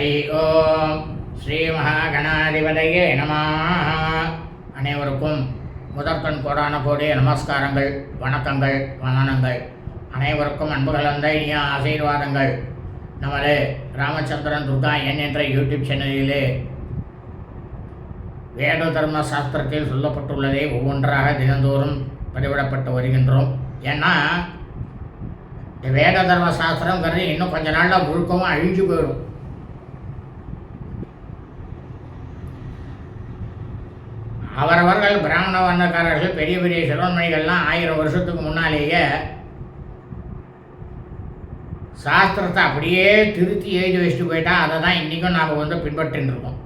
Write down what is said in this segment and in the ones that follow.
ஹரி ஓம். ஸ்ரீ மகாகணாதிபதையே நம. அனைவருக்கும் முதற்கண் கோடான கோடி நமஸ்காரங்கள் வணக்கங்கள் வந்தனங்கள். அனைவருக்கும் அன்பு கலந்த இனிய ஆசீர்வாதங்கள். நமது ராமச்சந்திரன் துர்கா என் என்ற யூடியூப் சேனலிலே வேத தர்ம சாஸ்திரத்தில் சொல்லப்பட்டுள்ளதை ஒவ்வொன்றாக தினந்தோறும் பதிவிடப்பட்டு வருகின்றோம். ஏன்னா இந்த வேத தர்ம சாஸ்திரங்கிறது இன்னும் கொஞ்ச நாளில் முழுக்கவும் அழிஞ்சு போயிடும். அவரவர்கள் பிராமண வர்ணக்காரர்கள் பெரிய பெரிய சிரோன்மணிகள்லாம் ஆயிரம் வருஷத்துக்கு முன்னாலேயே சாஸ்திரத்தை அப்படியே திருத்தி எழுதி வச்சுட்டு போயிட்டா அதை தான் இன்றைக்கும் நாம் வந்து பின்பற்றின்னு இருக்கோம்.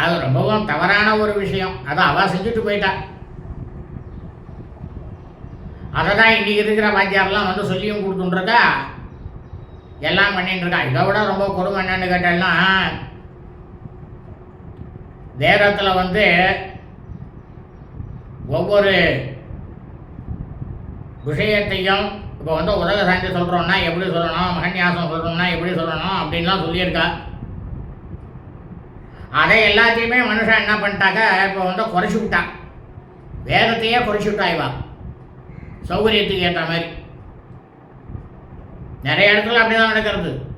அது ரொம்பவும் தவறான ஒரு விஷயம். அதை அவள் செஞ்சுட்டு போயிட்டா. அதை தான் இன்றைக்கி இருக்கிற வாத்தியாரெலாம் வந்து சொல்லியும் கொடுத்துட்டுருக்கா எல்லாம் பண்ணிட்டுருக்கா இதை விட ரொம்ப கொடுமை என்னன்னு கேட்டால்னா வேதத்தில் வந்து ஒவ்வொரு விஷயத்தையும் இப்போ வந்து உலக சாந்தி சொல்கிறோம்னா எப்படி சொல்லணும்? மகன்யாசம் சொல்கிறோம்னா எப்படி சொல்லணும்? அப்படின்லாம் சொல்லியிருக்கா. அதை எல்லாத்தையுமே மனுஷன் என்ன பண்ணிட்டாக்க இப்போ வந்து குறைச்சி விட்டான் வேதத்தையே குறைச்சி விட்டா இவா. சௌகரியத்துக்கு ஏற்ற மாதிரி. நிறைய இடத்துல அப்படி தான் நடக்கிறது.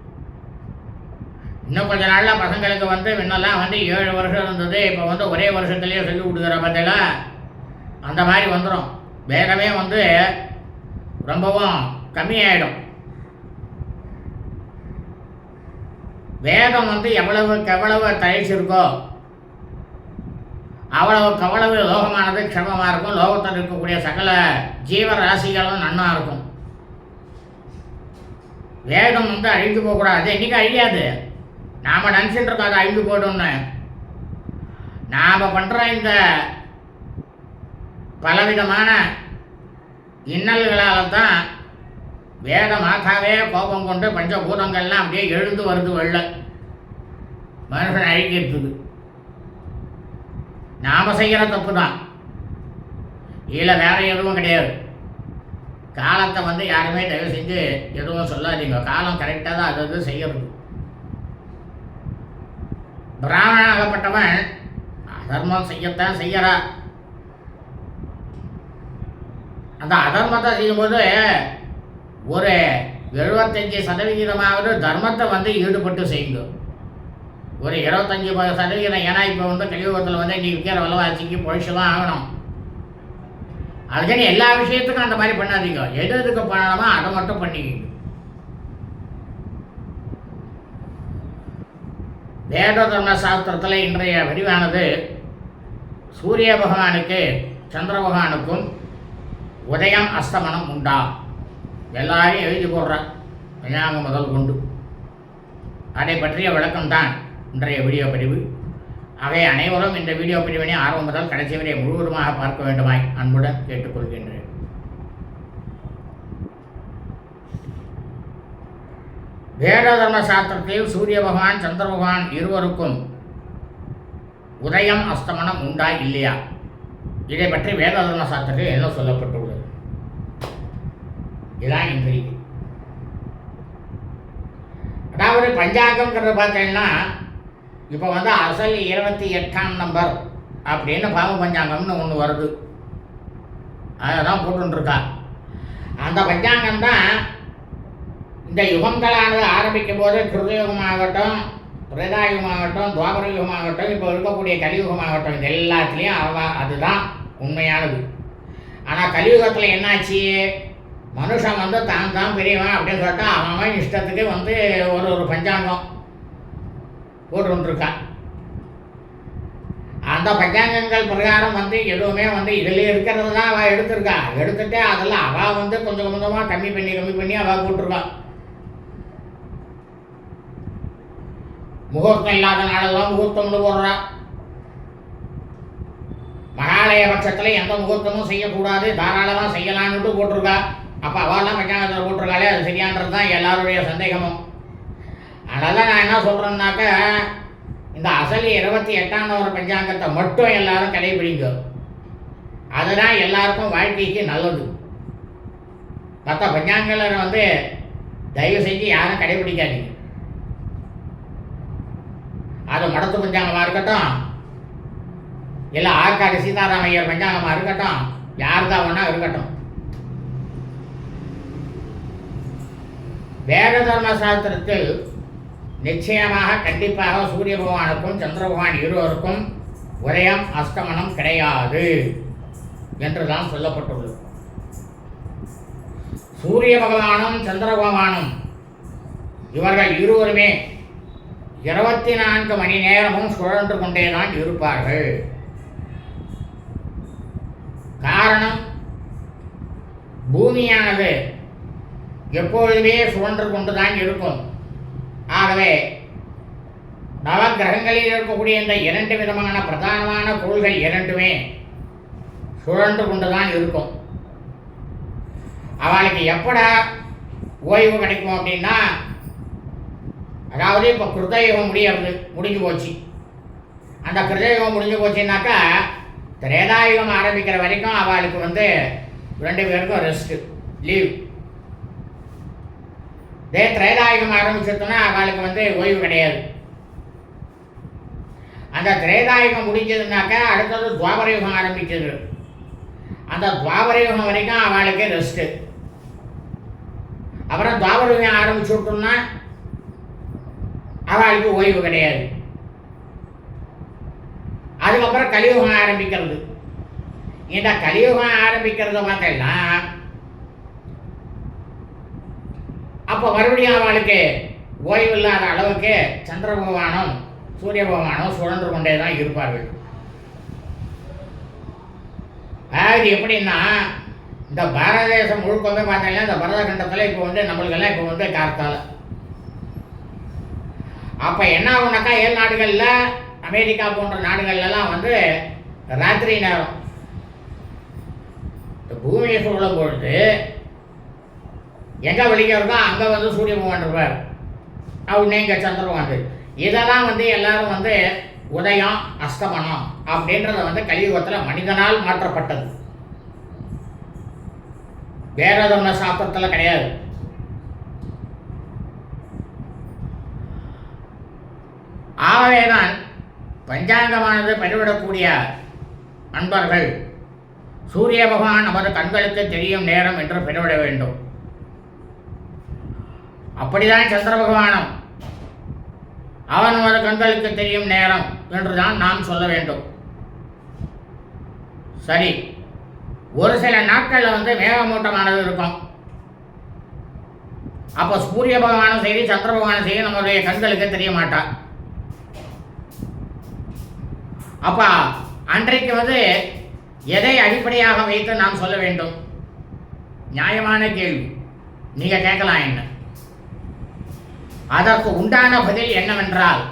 இன்னும் கொஞ்ச நாளில் பசங்களுக்கு வந்து முன்னெல்லாம் வந்து ஏழு வருஷம் இருந்தது. இப்போ வந்து ஒரே வருஷத்துலேயே சொல்லி கொடுக்குற பார்த்தீங்களா அந்த மாதிரி வந்துடும் வேகமே வந்து ரொம்பவும் கம்மியாயிடும். வேதம் வந்து எவ்வளவுக்கு எவ்வளவு தழைச்சிருக்கோ அவ்வளவுக்கு அவ்வளவு லோகமானது க்ஷமமாக இருக்கும். லோகத்தில் இருக்கக்கூடிய சகல ஜீவராசிகளும் நன்னா இருக்கும். வேதம் வந்து அழிந்து போகக்கூடாது. என்றைக்கு அழியாது. நாம் நினச்சிட்டு இருக்கோம் அது அழிந்து நாம் பண்ணுற இந்த பலவிதமான இன்னல்களால் தான் வேத மாதாவே கோபம் கொண்டு பஞ்சபூதங்கள்லாம் அப்படியே எழுந்து வருது வெள்ள. மனுஷன் அழிக்கிறது நாம் செய்கிற தப்பு தான் இதில் வேற எதுவும் கிடையாது. காலத்தை வந்து யாருமே தயவு செஞ்சு எதுவும் சொல்லாதீங்க. காலம் கரெக்டாக தான் அது செய்யறது. செய்யறது பிராமணனாகப்பட்டவன் அதர்மம் செய்யத்தான் செய்யறா. அந்த அதர்மத்தை செய்யும்போது ஒரு எழுபத்தஞ்சி சதவிகிதமாவது தர்மத்தை வந்து ஈடுபட்டு செய்யுங்க. ஒரு இருபத்தஞ்சி ப- சதவிகிதம் ஏன்னா இப்போ வந்து கலியுகத்தில் வந்து நீ விற்கிற விலைவாசிக்கு பொழிச்சு தான் ஆகணும். அதுக்குன்னு எல்லா விஷயத்துக்கும் அந்த மாதிரி பண்ணாதீங்க. எது எதுக்கு பண்ணணுமோ அதை மட்டும் பண்ணிக்கிங்க. வேத தர்ம சாஸ்திரத்தில் இன்றைய விரிவானது சூரிய பகவானுக்கு சந்திர பகவானுக்கும் உதயம் அஸ்தமனம் உண்டா? எல்லாரையும் எழுதி போடுற பஞ்சாங்க முதல் கொண்டு. அதை பற்றிய விளக்கம்தான் இன்றைய வீடியோ பதிவு. ஆகவே அனைவரும் இந்த வீடியோ பிரிவினை ஆர்வம் முதல் கடைசி வரை முழுவதுமாக பார்க்க வேண்டுமாய் அன்புடன் கேட்டுக்கொள்கின்றேன். வேத தர்ம சாஸ்திரத்தில் சூரிய பகவான் சந்திர பகவான் இருவருக்கும் உதயம் அஸ்தமனம் உண்டா இல்லையா? இதை பற்றி வேத தர்ம சாஸ்திரத்தில் என்ன சொல்லப்பட்டுள்ளது? இதான் இன்றைய அதாவது பஞ்சாங்கம்ங்கிறது பார்த்தீங்கன்னா இப்போ வந்து அசல் இருபத்தி எட்டாம் நம்பர் அப்படின்னு பாவ பஞ்சாங்கம்னு ஒன்று வருது. அதை தான் போட்டுருக்கா அந்த பஞ்சாங்கம் தான் இந்த யுகங்களானது ஆரம்பிக்கும் போது கிருதயுகமாகட்டும் பிரதாயுகமாகட்டும் துவாபர யுகமாகட்டும் இப்போ இருக்கக்கூடிய கலியுகமாகட்டும் இது எல்லாத்துலேயும் அவ அதுதான் உண்மையானது ஆனால் கலியுகத்தில் என்னாச்சு? மனுஷன் வந்து தான் தான் பெரியவன் அப்படின்னு சொல்லிட்டு அவன் இஷ்டத்துக்கு வந்து ஒரு ஒரு பஞ்சாங்கம் போட்டுருக்கான் அந்த அந்த பஞ்சாங்கங்கள் பிரகாரம் வந்து எதுவுமே வந்து இதில் இருக்கிறது தான் அவள் எடுத்திருக்கா. எடுத்துகிட்டு அதில் அவள் வந்து கொஞ்சம் கொஞ்சமாக கம்மி பண்ணி கம்மி பண்ணி அவள் போட்டிருக்கா. முகூர்த்தம் இல்லாத நாளெல்லாம் முகூர்த்தம்னு போடுறா. மகாலய பட்சத்தில் எந்த முகூர்த்தமும் செய்யக்கூடாது. தாராளமாக செய்யலான்னுட்டு போட்டிருக்கா. அப்போ அவெல்லாம் பஞ்சாங்கத்தில் போட்டிருக்காளே அது சரியான்றது தான் எல்லாருடைய சந்தேகமும். அதனால் நான் என்ன சொல்கிறேன்னாக்க இந்த அசலி இருபத்தி எட்டாம் நம்பர் பஞ்சாங்கத்தை மட்டும் எல்லாரும் கடைபிடிங்க. அதுதான் எல்லாருக்கும் வாழ்க்கைக்கு நல்லது. மற்ற பஞ்சாங்கங்களை வந்து தயவு செஞ்சு யாரும் கடைபிடிக்காதீங்க. அது மடத்து பஞ்சாங்கமாக இருக்கட்டும். இல்லை ஆற்காடு சீதாராமையர் பஞ்சாங்கமாக இருக்கட்டும். யாருக்கா வேணா இருக்கட்டும். வேத தர்ம சாஸ்திரத்தில் நிச்சயமாக கண்டிப்பாக சூரிய பகவானுக்கும் சந்திர பகவான் இருவருக்கும் உதயம் அஸ்தமனம் கிடையாது என்றுதான் சொல்லப்பட்டுள்ளது. சூரிய பகவானும் சந்திர பகவானும் இவர்கள் இருவருமே இருபத்தி நான்கு மணி நேரமும் சுழன்று கொண்டே தான் இருப்பார்கள். காரணம் பூமியானது எப்பொழுதுமே சுழன்று கொண்டு தான் இருக்கும். ஆகவே நவகிரகங்களில் இருக்கக்கூடிய இந்த இரண்டு விதமான பிரதானமான பொருள்கள் இரண்டுமே சுழன்று கொண்டு தான் இருக்கும். அவளுக்கு எப்படா ஓய்வு கிடைக்கும் அப்படின்னா அதாவது இப்போ கிருதயுகம் முடியறது முடிஞ்சு போச்சு. அந்த கிருதயுகம் முடிஞ்சு போச்சுன்னாக்கா திரேதாயுகம் ஆரம்பிக்கிற வரைக்கும் அவளுக்கு வந்து ரெண்டு பேருக்கும் ரெஸ்ட்டு லீவ் இதே திரேதாயுகம் ஆரம்பிச்சிருந்தோன்னா அவளுக்கு வந்து ஓய்வு கிடையாது. அந்த திரேதாயுகம் முடிஞ்சதுனாக்கா அடுத்தது துவாபரயுகம் ஆரம்பிச்சது அந்த துவாபர யுகம் வரைக்கும் அவளுக்கு ரெஸ்ட்டு அப்புறம் துவாபரயுகம் ஆரம்பிச்சு விட்டோம்னா அவளுக்கு ஓய்வு கிடையாது. அதுக்கப்புறம் கலியுகம் ஆரம்பிக்கிறது. இந்த கலியுகம் ஆரம்பிக்கிறது பார்த்தீங்கன்னா அப்போ மறுபடியும் அவளுக்கு ஓய்வு இல்லாத அளவுக்கு சந்திர பகவானும் சூரிய பகவானும் சுழன்று கொண்டே தான் இருப்பார்கள். அதாவது எப்படின்னா இந்த பாரத தேசம் முழுக்கவே பார்த்தீங்கன்னா இந்த பரதகண்டத்தில் இப்போ வந்து நம்மளுக்கெல்லாம் இப்போ வந்து கார்த்தால. அப்போ என்ன ஆகுனாக்கா ஏழு நாடுகளில் அமெரிக்கா போன்ற நாடுகள்லாம் வந்து ராத்திரி நேரம் இந்த பூமியை சூழும் பொழுது எங்கே வெளியே அங்கே வந்து சூரிய பகவான் இருப்பார். அவனே இங்கே சந்திர இதெல்லாம் வந்து எல்லாரும் வந்து உதயம் அஸ்தமனம் அப்படின்றத வந்து கலியுகத்தில் மனிதனால் மாற்றப்பட்டது. வேற தர்ம சாஸ்திரத்தில் கிடையாது. ஆகவேதான் பஞ்சாங்கமானது பதிவிடக்கூடிய நண்பர்கள் சூரிய பகவான் நமது கண்களுக்கு தெரியும் நேரம் என்று பெருவிட வேண்டும். அப்படிதான் சந்திர பகவானும் அவன் நமது கண்களுக்கு தெரியும் நேரம் என்றுதான் நாம் சொல்ல வேண்டும். சரி ஒரு சில நாட்களில் வந்து மேகமூட்டமானது இருக்கும். அப்போ சூரிய பகவானும் சரி சந்திர பகவானும் சரி நம்மளுடைய கண்களுக்கு தெரிய மாட்டான். அப்போ அன்றைக்கு வந்து எதை அடிப்படையாக வைத்து நாம் சொல்ல வேண்டும்? நியாயமான கேள்வி. நீங்க கேட்கலாம் என்ன? அதற்கு உண்டான பதில் என்னவென்றால்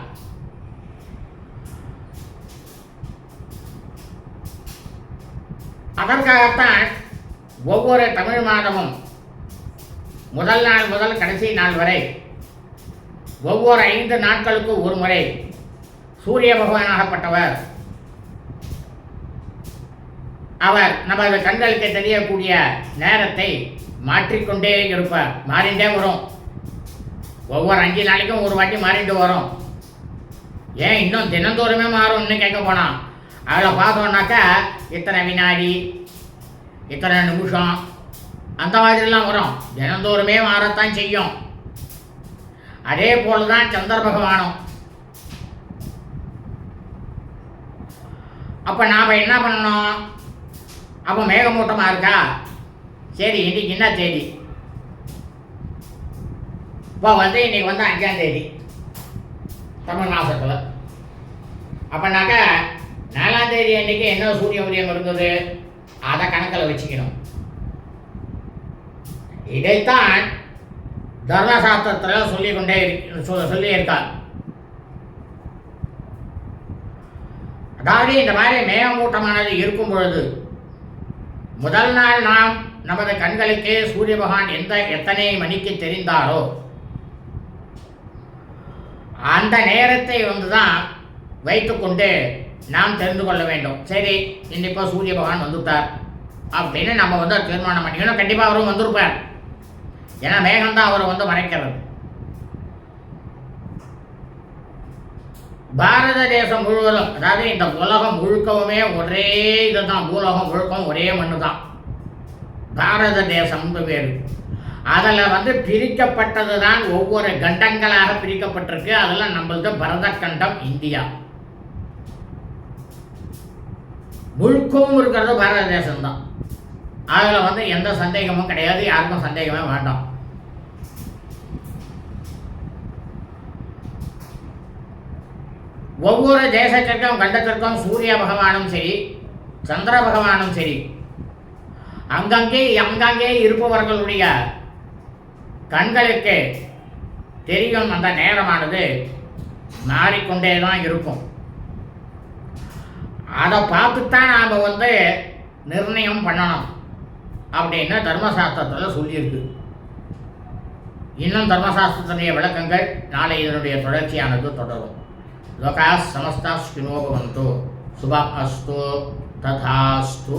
அதற்காகத்தான் ஒவ்வொரு தமிழ் மாதமும் முதல் நாள் முதல் கடைசி நாள் வரை ஒவ்வொரு ஐந்து நாட்களுக்கு ஒரு முறை சூரிய பகவானாகப்பட்டவர் அவர் நமது கண்களுக்கு தெரியக்கூடிய நேரத்தை மாற்றிக்கொண்டே இருப்பார். மாறிண்டே வரும். ஒவ்வொரு அஞ்சு நாளைக்கும் ஒரு வாட்டி மாறிட்டு வரும். ஏன் இன்னும் தினந்தோறுமே மாறும்னு கேட்க போனான் அதில் பார்த்தோன்னாக்கா இத்தனை வினாடி இத்தனை நிமிஷம் அந்த மாதிரிலாம் வரும். தினந்தோறுமே மாறத்தான் செய்யும். அதே போல தான் சந்திர பகவானும். அப்போ நாம் என்ன பண்ணணும்? அப்போ மேகமூட்டமாக இருக்கா? சரி இன்னைக்கு என்ன தேதி? இப்போ வந்து இன்னைக்கு வந்து அஞ்சாம் தேதி. தமிழ் மாதத்தில் அப்போனாக்கா நாலாம் தேதி அன்னைக்கு என்ன சூரிய உதயம் இருந்தது? அதை கணக்கில் வச்சுக்கணும். இதைத்தான் தர்மசாஸ்திரத்தில் சொல்லிக்கொண்டே கொண்டே சொ- சொல்லியிருக்கார். அதாவது இந்த மாதிரி மேகமூட்டமானது இருக்கும் பொழுது முதல் நாள் நாம் நமது கண்களுக்கு சூரிய பகவான் எந்த எத்தனை மணிக்கு தெரிந்தாரோ அந்த நேரத்தை வந்து தான் வைத்துக்கொண்டு நாம் தெரிந்து கொள்ள வேண்டும். சரி இன்னைப்போ சூரிய பகவான் வந்துட்டார் அப்படின்னு நம்ம வந்து தீர்மானம் பண்ணிக்கணும். கண்டிப்பாக அவரும் வந்திருப்பார். ஏன்னா மேகம்தான் அவரை வந்து மறைக்கிறது. பாரத தேசம் முழுவதும் அதாவது இந்த உலகம் முழுக்கவுமே ஒரே இதுதான் பூலோகம் முழுக்கவும் ஒரே மண்ணு தான் பாரத தேசம்னு பேர். அதில் வந்து பிரிக்கப்பட்டது தான் ஒவ்வொரு கண்டங்களாக பிரிக்கப்பட்டிருக்கு. அதில் நம்மளது பரத கண்டம் இந்தியா. முழுக்கவும் இருக்கிறது பாரத தேசம்தான் அதில் வந்து எந்த சந்தேகமும் கிடையாது யாருக்கும் சந்தேகமே வேண்டாம். ஒவ்வொரு தேசத்திற்கும் கண்டத்திற்கும் சூரிய பகவானும் சரி சந்திர பகவானும் சரி அங்கங்கே அங்கங்கே இருப்பவர்களுடைய கண்களுக்கு தெரியும் அந்த நேரமானது மாறிக்கொண்டே தான் இருக்கும். அதை பார்த்துத்தான் நாம் வந்து நிர்ணயம் பண்ணணும் அப்படின்னு தர்மசாஸ்திரத்தில் சொல்லியிருக்கு. இன்னும் தர்மசாஸ்திரத்தினுடைய விளக்கங்கள் நாளை இதனுடைய தொடர்ச்சியானது தொடரும். లోకా సమస్త శృణోభవంతు శుభం అస్తు తథాస్తు.